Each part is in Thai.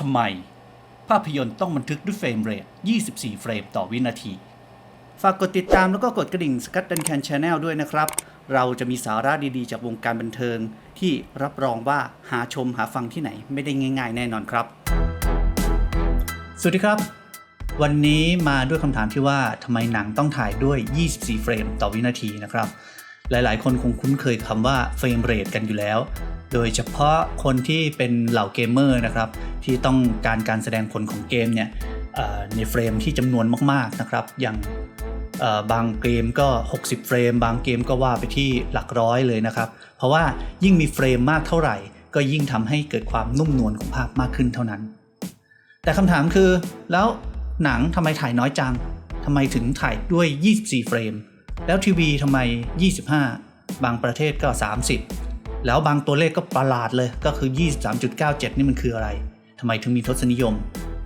ทำไม ภาพยนตร์ต้องบันทึกด้วยเฟรมเรท 24 เฟรมต่อวินาที ฝากกดติดตามแล้วก็กดกระดิ่งสกัดดันแคนชาแนลด้วยนะครับ เราจะมีสาระดีๆ จากวงการบันเทิง ที่รับรองว่าหาชมหาฟังที่ไหนไม่ได้ง่าย ๆ แน่นอนครับ สวัสดีครับ วันนี้มาด้วยคำถามที่ว่าทำไมหนังต้องถ่ายด้วย 24 เฟรมต่อวินาทีนะครับ หลายๆ คนคงคุ้นเคยคำว่าเฟรมเรทกันอยู่แล้ว โดยเฉพาะคนที่เป็นเหล่าเกมเมอร์นะครับ ที่ต้องการการแสดงผลของเกมเนี่ยในเฟรมที่จำนวนมากๆนะครับ อย่างบางเกมก็ 60 เฟรม บางเกมก็ว่าไปที่หลักร้อยเลยนะครับ เพราะว่ายิ่งมีเฟรมมากเท่าไหร่ ก็ยิ่งทำให้เกิดความนุ่มนวลของภาพมากขึ้นเท่านั้น แต่คำถามคือ แล้วหนังทำไมถ่ายน้อยจังทำไมถึงถ่ายด้วย 24 เฟรม แล้วทีวีทำไม 25 บางประเทศก็ 30 แล้วบางตัวเลขก็ประหลาดเลยก็คือ 23.97 นี่มันคืออะไรทำไมถึงมีทศนิยม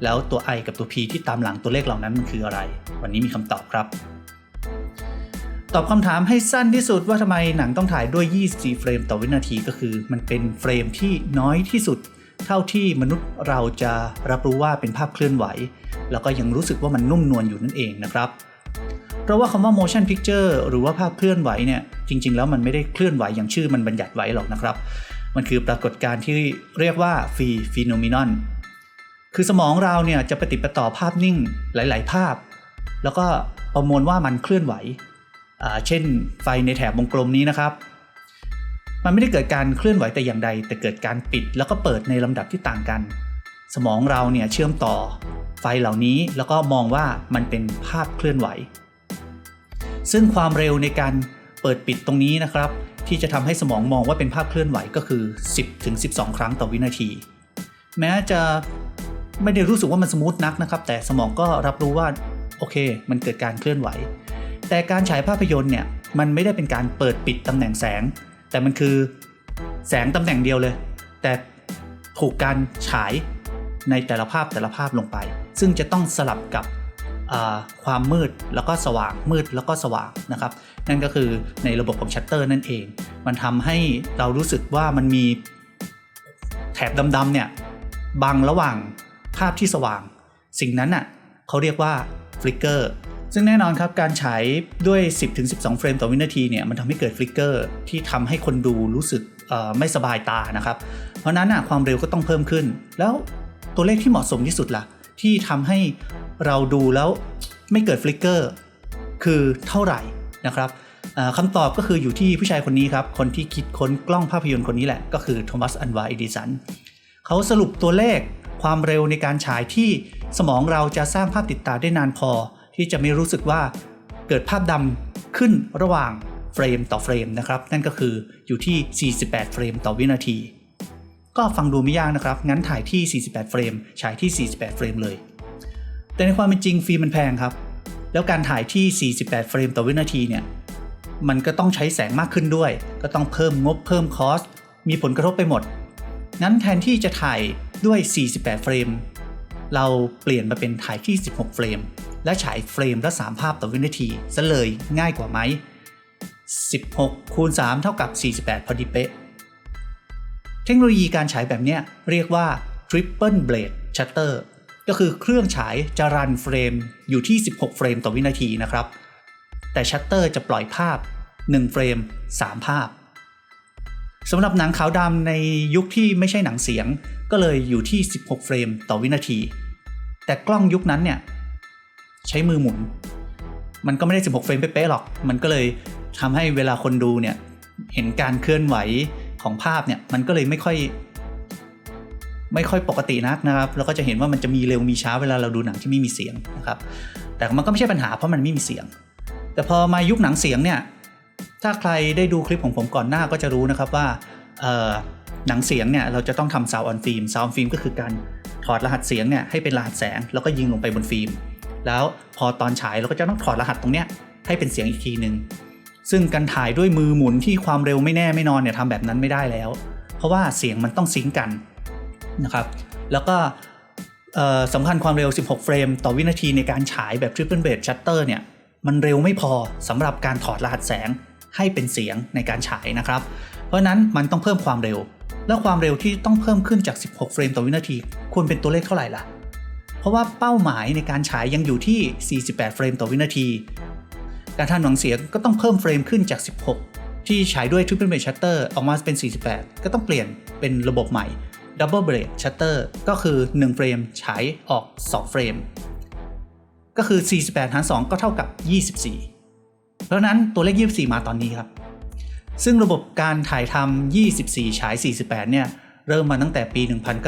แล้วตัว i กับตัว p ที่ตามหลังตัวเลขเหล่านั้นมันคืออะไร วันนี้มีคำตอบครับ ตอบคำถามให้สั้นที่สุดว่าทำไมหนังต้องถ่ายด้วย 24 เฟรมต่อวินาทีก็คือ มันเป็นเฟรมที่น้อยที่สุด เท่าที่มนุษย์เราจะรับรู้ว่าเป็นภาพเคลื่อนไหว แล้วก็ยังรู้สึกว่ามันนุ่มนวลอยู่นั่นเองนะครับ เพราะว่าคำว่า motion picture หรือว่าภาพเคลื่อนไหวเนี่ยจริง ๆ แล้วมันไม่ได้เคลื่อนไหวอย่างชื่อมันบัญญัติไว้หรอกนะครับ มันคือปรากฏการณ์ที่เรียกว่า free phenomenon คือสมองเราเนี่ยจะปฏิปต่อภาพนิ่งหลาย ๆ ภาพ แล้วก็ประมวลว่ามันเคลื่อนไหว เช่นไฟในแถบวงกลมนี้นะครับ มันไม่ได้เกิดการเคลื่อนไหวแต่อย่างใด แต่เกิดการปิดแล้วก็เปิดในลำดับที่ต่างกัน สมองเราเนี่ยเชื่อมต่อไฟเหล่านี้แล้วก็มองว่ามันเป็นภาพเคลื่อนไหว ซึ่งความเร็วในการเปิดปิดตรงนี้นะครับ ที่จะทำให้สมองมองว่าเป็นภาพเคลื่อนไหวก็คือ 10ถึง12 ครั้งต่อวินาที แม้จะไม่ได้รู้สึกว่ามันสมูทนักนะครับ แต่สมองก็รับรู้ว่าโอเค มันเกิดการเคลื่อนไหว แต่การฉายภาพยนตร์เนี่ยมันไม่ได้เป็นการเปิดปิดตำแหน่งแสง แต่มันคือแสงตำแหน่งเดียวเลย แต่ถูกการฉายในแต่ละภาพแต่ละภาพลงไป ซึ่งจะต้องสลับกับ ความมืดแล้วก็สว่างมืดแล้วก็สว่างนะครับ นั่นก็คือในระบบของชัตเตอร์นั่นเอง มันทำให้เรารู้สึกว่ามันมีแถบดำๆเนี่ยบังระหว่างภาพที่สว่าง สิ่งนั้นน่ะเขาเรียกว่าฟลิกเกอร์ซึ่งแน่นอนครับ การฉายด้วย 10-12 เฟรมต่อวินาทีเนี่ยมันทำให้เกิดฟลิกเกอร์ที่ทำให้คนดูรู้สึกไม่สบายตานะครับ เพราะนั้นน่ะความเร็วก็ต้องเพิ่มขึ้น แล้วตัวเลขที่เหมาะสมที่สุดล่ะ ที่ทำให้ เราดูแล้วไม่เกิดฟลิกเกอร์คือเท่าไหร่นะครับคำตอบก็คืออยู่ที่ผู้ชายคนนี้ครับ คนที่คิดค้นกล้องภาพยนตร์คนนี้แหละ ก็คือโทมัสอันวาเอดิสันเขาสรุปตัวเลขความเร็วในการฉายที่สมองเราจะสร้างภาพติดตาได้นานพอ ที่จะไม่รู้สึกว่าเกิดภาพดำขึ้นระหว่างเฟรมต่อเฟรมนะครับ นั่นก็คืออยู่ที่ 48 เฟรมต่อวินาที ก็ฟังดูไม่ยากนะครับ งั้นถ่ายที่ 48 เฟรม ฉายที่ 48 เฟรมเลย แต่ในความเป็นจริงฟิล์มมันแพงครับ แล้วการถ่ายที่ 48 เฟรมต่อวินาทีเนี่ย มันก็ต้องใช้แสงมากขึ้นด้วย ก็ต้องเพิ่มงบเพิ่มคอส มีผลกระทบไปหมด งั้นแทนที่จะถ่ายด้วย 48 เฟรม เราเปลี่ยนมาเป็นถ่ายที่ 16 เฟรม และฉายเฟรมละ 3 ภาพต่อวินาทีซะเลยง่ายกว่าไหม 16 คูณ 3 เท่ากับ 48 พอดีเป๊ะ เทคโนโลยีการฉายแบบเนี้ยเรียกว่า Triple Blade Shutter ก็คือเครื่องฉายจะรันเฟรมอยู่ที่ 16 เฟรมต่อวินาทีนะครับ แต่ชัตเตอร์จะปล่อยภาพ 1 เฟรม 3 ภาพสำหรับหนังขาวดำในยุคที่ไม่ใช่หนังเสียง ก็เลยอยู่ที่ 16 เฟรมต่อวินาที แต่กล้องยุคนั้นเนี่ย ใช้มือหมุน มันก็ไม่ได้ 16 เฟรมเป๊ะๆหรอก มันก็เลยทำให้เวลาคนดูเนี่ย เห็นการเคลื่อนไหวของภาพเนี่ย มันก็เลยไม่ค่อย ไม่ค่อยปกตินักนะครับ แล้วก็จะเห็นว่ามันจะมีเร็วมีช้าเวลาเราดูหนังที่ไม่มีเสียงนะครับ แต่มันก็ไม่ใช่ปัญหาเพราะมันไม่มีเสียง แต่พอมายุคหนังเสียงเนี่ย ถ้าใครได้ดูคลิปของผมก่อนหน้าก็จะรู้นะครับว่าหนังเสียงเนี่ยเราจะต้องทำ sound on film sound on film ก็คือการถอดรหัสเสียงเนี่ยให้เป็นรหัสแสงแล้วก็ยิงลงไปบนฟิล์ม แล้วพอตอนฉายเราก็จะต้องถอดรหัสตรงเนี้ยให้เป็นเสียงอีกทีหนึ่งซึ่งการถ่ายด้วยมือหมุนที่ความเร็วไม่แน่ไม่นอนเนี่ยทำแบบนั้นไม่ได้แล้ว เพราะว่าเสียงมันต้องซิงก์กัน นะครับแล้วก็สำคัญความเร็ว 16 เฟรม ต่อวินาทีในการฉายแบบ Triple Blade Shutter เนี่ยมันเร็วไม่พอสำหรับการถอดรหัสแสงให้เป็นเสียงในการฉายนะครับ เพราะนั้นมันต้องเพิ่มความเร็ว แล้วความเร็วที่ต้องเพิ่มขึ้นจาก 16 เฟรมต่อวินาทีควรเป็นตัวเลขเท่าไหร่ล่ะ เพราะว่าเป้าหมายในการฉายยังอยู่ที่ 48 เฟรมต่อวินาที การทำหนังเสียงก็ต้องเพิ่มเฟรมขึ้นจาก 16 ที่ฉายด้วย Triple Blade Shutter ออกมาเป็น 48 ก็ต้องเปลี่ยนเป็นระบบใหม่ Double Blade Shutter ก็คือ 1 เฟรมฉายออก 2 เฟรม ก็คือ 48 หาร 2 ก็เท่ากับ 24 เพราะฉะนั้นตัวเลข 24 มาตอนนี้ครับ ซึ่งระบบการถ่ายทำ 24 ฉาย 48 เนี่ย เริ่มมาตั้งแต่ปี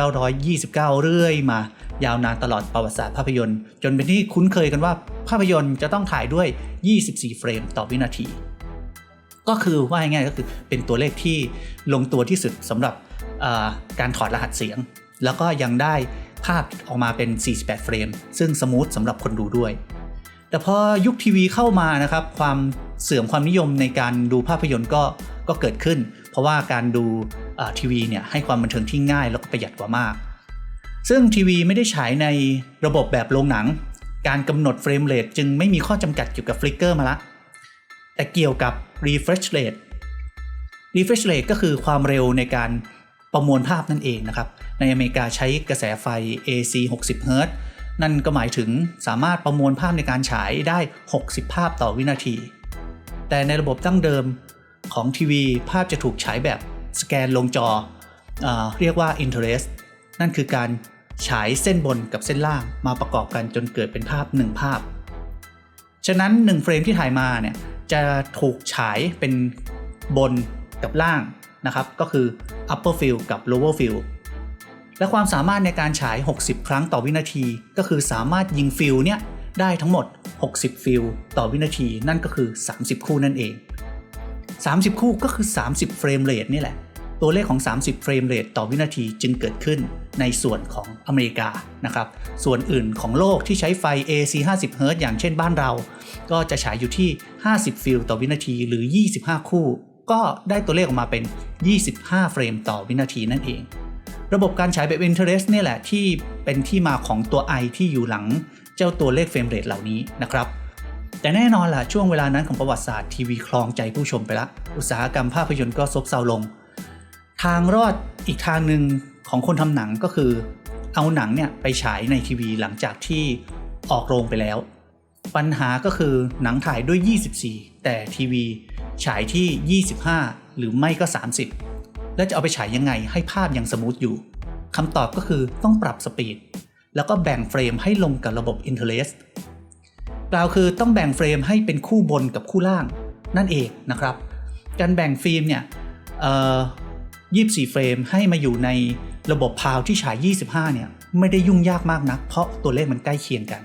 1929 เรื่อยมายาวนานตลอดประวัติศาสตร์ภาพยนตร์ จนเป็นที่คุ้นเคยกันว่าภาพยนตร์จะต้องถ่ายด้วย 24 เฟรมต่อวินาที ก็คือว่าง่ายๆก็คือเป็นตัวเลขที่ลงตัวที่สุดสำหรับการถอดรหัสเสียง แล้วก็ยังได้ภาพออกมาเป็น 48 เฟรม ซึ่งสมูทสำหรับคนดูด้วย แต่พอยุคทีวีเข้ามานะครับ ความเสื่อมความนิยมในการดูภาพยนตร์ก็ก็เกิดขึ้น เพราะว่าการดูทีวีเนี่ยให้ความบันเทิงที่ง่ายแล้วก็ประหยัดกว่ามาก ซึ่งทีวีไม่ได้ฉายในระบบแบบโรงหนัง การกำหนดเฟรมเรทจึงไม่มีข้อจำกัดเกี่ยวกับฟลิกเกอร์มาละ แต่เกี่ยวกับ refresh rate refresh rate ก็คือความเร็วในการประมวลภาพนั่นเองนะครับ ในอเมริกาใช้กระแสไฟ AC 60 Hz นั่นก็หมายถึงสามารถประมวลภาพในการฉายได้ 60 ภาพต่อวินาที แต่ในระบบตั้งเดิมของทีวีภาพจะถูกฉายแบบสแกนลงจอเอเรียกว่า interest นั่นคือการฉายเส้นบนกับเส้นล่างมาประกอบกันจนเกิดเป็นภาพ 1 ภาพ ฉะนั้น 1 เฟรมที่ถ่ายมาเนี่ย จะถูกฉายเป็นบนกับล่างนะครับ ก็คือ upper field กับ lower field และความสามารถในการฉาย 60 ครั้งต่อวินาที ก็คือสามารถยิงฟิลเนี่ยได้ทั้งหมด 60 ฟิลต่อวินาที นั่นก็คือ 30 คู่นั่นเอง 30 คู่ก็คือ 30 เฟรมเรทนี่แหละ ตัวเลขของ 30 เฟรมเรทต่อวินาทีจึงเกิดขึ้นในส่วนของอเมริกานะครับ ส่วนอื่นของโลกที่ใช้ไฟ AC 50 Hz อย่างเช่นบ้านเรา ก็จะฉายอยู่ที่ 50 ฟิลต่อวินาทีหรือ 25 คู่ ก็ได้ตัวเลขออกมาเป็น 25 เฟรมต่อวินาทีนั่นเอง ระบบการฉายแบบ Interest นี่แหละที่เป็นที่มาของตัว i ที่อยู่หลังเจ้าตัวเลขเฟรมเรทเหล่านี้นะครับแต่แน่นอนล่ะช่วงเวลานั้นของประวัติศาสตร์ทีวีคลองใจผู้ชมไปละ อุตสาหกรรมภาพยนตร์ก็ซบเซาลง ทางรอดอีกทางหนึ่งของคนทำหนังก็คือ เอาหนังเนี่ยไปฉายในทีวีหลังจากที่ออกโรงไปแล้ว ปัญหาก็คือหนังถ่ายด้วย 24 แต่ทีวีฉายที่ 25 หรือไม่ก็ 30 แล้วจะเอาไปฉายยังไงให้ภาพยังสมูทอยู่คำตอบก็คือต้องปรับสปีด แล้วก็แบ่งเฟรมให้ลงกับระบบ Interlace กล่าวคือต้องแบ่งเฟรมให้เป็นคู่บนกับคู่ล่างนั่นเองนะครับ การแบ่งฟิล์มเนี่ย ยี่สี่เฟรมให้มาอยู่ในระบบพาวที่ฉาย 25 เนี่ย ไม่ได้ยุ่งยากมากนัก เพราะตัวเลขมันใกล้เคียงกัน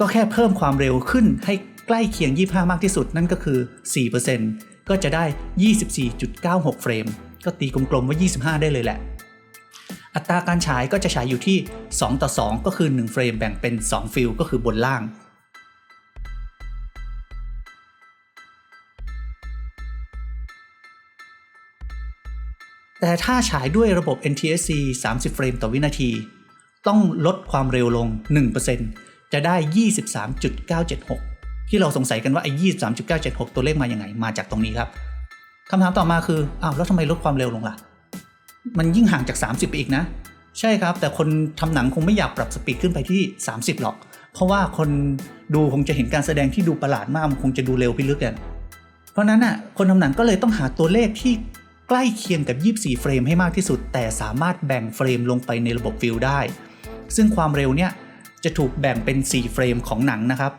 ก็แค่เพิ่มความเร็วขึ้นให้ใกล้เคียง 25 มากที่สุดนั่นก็คือ 4%ก็จะได้ 24.96 เฟรม ก็ตีกลมๆว่า 25 ได้เลยแหละ อัตราการฉายก็จะฉายอยู่ที่ 2 ต่อ 2 ก็คือ 1 เฟรมแบ่งเป็น 2 ฟิลก็คือบนล่าง แต่ถ้าฉายด้วยระบบ NTSC 30 เฟรมต่อวินาที ต้องลดความเร็วลง 1%จะได้ 23.976 ที่เราสงสัยกันว่าไอ้ยี่สามจุดเก้าเจ็ดหกตัวเลขมาอย่างไง มาจากตรงนี้ครับคำถามต่อมาคืออ้าวแล้วทำไมลดความเร็วลงล่ะ มันยิ่งห่างจาก 30 ไปอีกนะ ใช่ครับ แต่คนทำหนังคงไม่อยากปรับสปีดขึ้นไปที่ 30 หรอก เพราะว่าคนดูคงจะเห็นการแสดงที่ดูประหลาดมากมันคงจะดูเร็วพิลึกกันเพราะนั้นอะคนทำหนังก็เลยต้องหาตัวเลขที่ ใกล้เคียงกับ 24 เฟรมให้มากที่สุด แต่สามารถแบ่งเฟรมลงไปในระบบฟิลได้ ซึ่งความเร็วเนี่ยจะถูกแบ่งเป็น 4 เฟรมของหนังนะครับ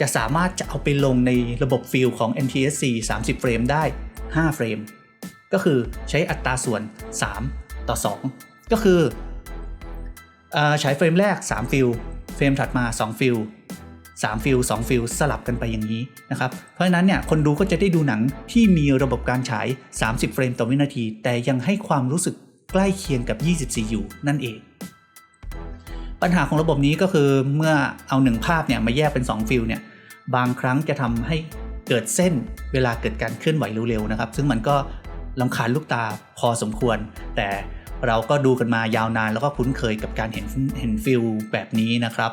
จะสามารถจะเอาไปลงในระบบฟิลของ NTSC 30 เฟรมได้ 5 เฟรม ก็คือใช้อัตราส่วน 3 ต่อ 2 ก็คือใช้เฟรมแรก 3 ฟิล เฟรมถัดมา 2 ฟิล 3ฟิล2ฟิลสลับกันไปอย่างนี้นะครับเพราะฉะนั้นเนี่ยคนดูก็จะได้ดูหนังที่มีระบบการฉาย 30 เฟรมต่อวินาที แต่ยังให้ความรู้สึกใกล้เคียงกับ 24 อยู่นั่นเอง ปัญหาของระบบนี้ก็คือเมื่อเอาหนึ่งภาพเนี่ยมาแยกเป็น 2 ฟิลเนี่ยบางครั้งจะทำให้เกิดเส้นเวลาเกิดการเคลื่อนไหวเร็วๆนะครับ ซึ่งมันก็ลำคาญลูกตาพอสมควร แต่ เราก็ดูกันมายาวนานแล้วก็คุ้นเคยกับการเห็นเห็นฟิลแบบนี้นะครับ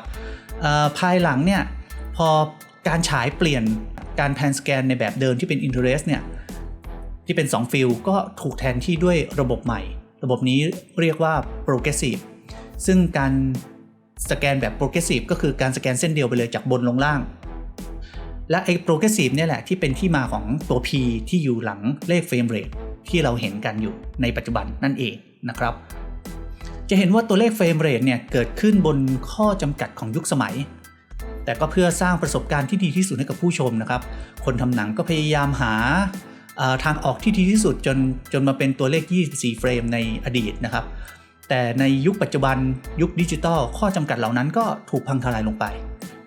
ภายหลังเนี่ยพอการฉายเปลี่ยนการแพนสแกนในแบบเดิมที่เป็น Interest เนี่ยที่เป็น 2 ฟิลก็ถูกแทนที่ด้วยระบบใหม่ ระบบนี้เรียกว่า progressive ซึ่งการสแกนแบบ progressive ก็คือการสแกนเส้นเดียวไปเลยจากบนลงล่าง และไอ้ progressive เนี่ยแหละที่เป็นที่มาของตัว P ที่อยู่หลังเลข frame rate ที่เราเห็นกันอยู่ในปัจจุบันนั่นเองนะครับ จะเห็นว่าตัวเลข frame rate เนี่ยเกิดขึ้นบนข้อจำกัดของยุคสมัย แต่ก็เพื่อสร้างประสบการณ์ที่ดีที่สุดให้กับผู้ชมนะครับ คนทำหนังก็พยายามหาทางออกที่ดีที่สุดจนจนมาเป็นตัวเลข 24 เฟรมในอดีตนะครับ แต่ในยุคปัจจุบันยุคดิจิตอลข้อจำกัดเหล่านั้นก็ถูกพังทลายลงไป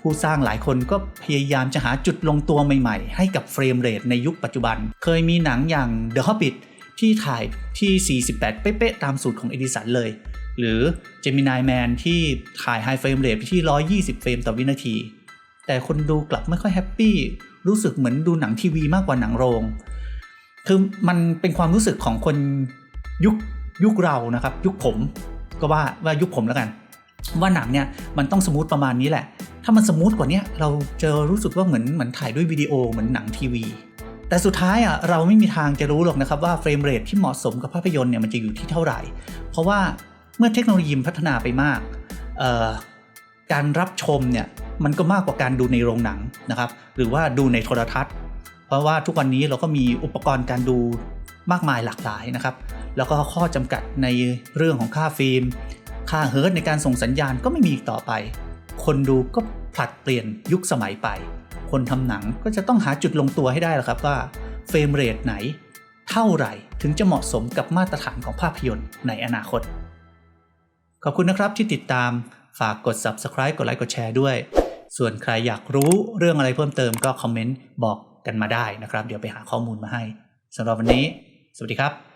ผู้สร้างหลายคนก็พยายามจะหาจุดลงตัวใหม่ๆ ให้กับเฟรมเรทในยุคปัจจุบัน เคยมีหนังอย่าง The Hobbit ที่ถ่ายที่ 48 เป๊ะๆ ตามสูตรของเอดิสันเลย หรือ Gemini Man ที่ถ่าย High Frame Rate ไปที่ 120 เฟรมต่อวินาที แต่คนดูกลับไม่ค่อยแฮปปี้ รู้สึกเหมือนดูหนังทีวีมากกว่าหนังโรง คือมันเป็นความรู้สึกของคนยุคยุคเรานะครับ ยุคผมก็ว่าว่ายุคผมแล้วกัน ว่าหนังเนี่ยมันต้องสมูทประมาณนี้แหละ ถ้ามันสมูทกว่านี้เราจะรู้สึกว่าเหมือนเหมือนถ่ายด้วยวิดีโอเหมือนหนังทีวี แต่สุดท้ายอะเราไม่มีทางจะรู้หรอกนะครับว่าเฟรมเรทที่เหมาะสมกับภาพยนตร์เนี่ยมันจะอยู่ที่เท่าไหร่ เพราะว่าเมื่อเทคโนโลยีพัฒนาไปมาก การรับชมเนี่ยมันก็มากกว่าการดูในโรงหนังนะครับ หรือว่าดูในโทรทัศน์ เพราะว่าทุกวันนี้เราก็มีอุปกรณ์การดูมากมายหลากหลายนะครับ แล้วก็ข้อจำกัดในเรื่องของค่าฟิล์ม ค่าเฮิร์ตในการส่งสัญญาณก็ไม่มีอีกต่อไป คนดูก็ผลัดเปลี่ยนยุคสมัยไป คนทำหนังก็จะต้องหาจุดลงตัวให้ได้ละครับว่าเฟรมเรทไหน เท่าไหร่ถึงจะเหมาะสมกับมาตรฐานของภาพยนตร์ในอนาคต ขอบคุณนะครับที่ติดตามฝากกด subscribe กดไลค์กดแชร์ด้วย ส่วนใครอยากรู้เรื่องอะไรเพิ่มเติมก็คอมเมนต์บอกกันมาได้นะครับ เดี๋ยวไปหาข้อมูลมาให้สำหรับวันนี้ สวัสดีครับ